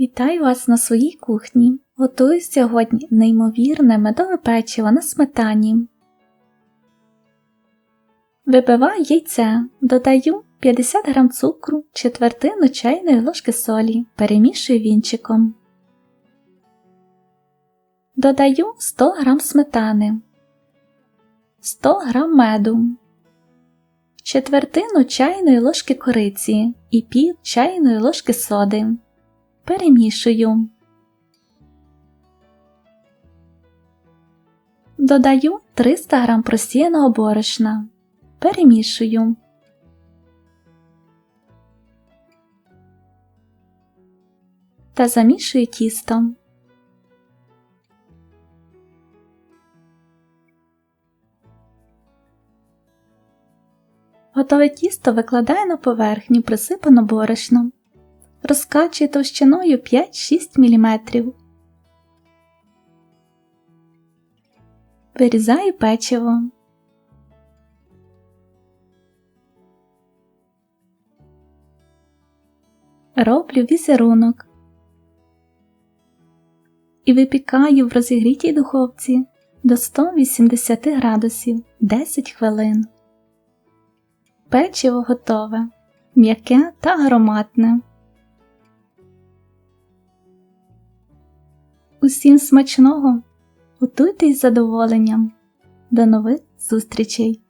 Вітаю вас на своїй кухні. Готую сьогодні неймовірне медове печиво на сметані. Вибиваю яйце, додаю 50 г цукру, четвертину чайної ложки солі, перемішую вінчиком. Додаю 100 г сметани, 100 г меду, четвертину чайної ложки кориці і пів чайної ложки соди. Перемішую. Додаю 300 г просіяного борошна. Перемішую. Та замішую тісто. Готове тісто викладаю на поверхню, присипану борошном. Розкачую товщиною 5-6 мм. Вирізаю печиво. Роблю візерунок і випікаю в розігрітій духовці до 180 градусів 10 хвилин. Печиво готове, м'яке та ароматне. Усім смачного! Готуйтесь задоволенням. До нових зустрічей!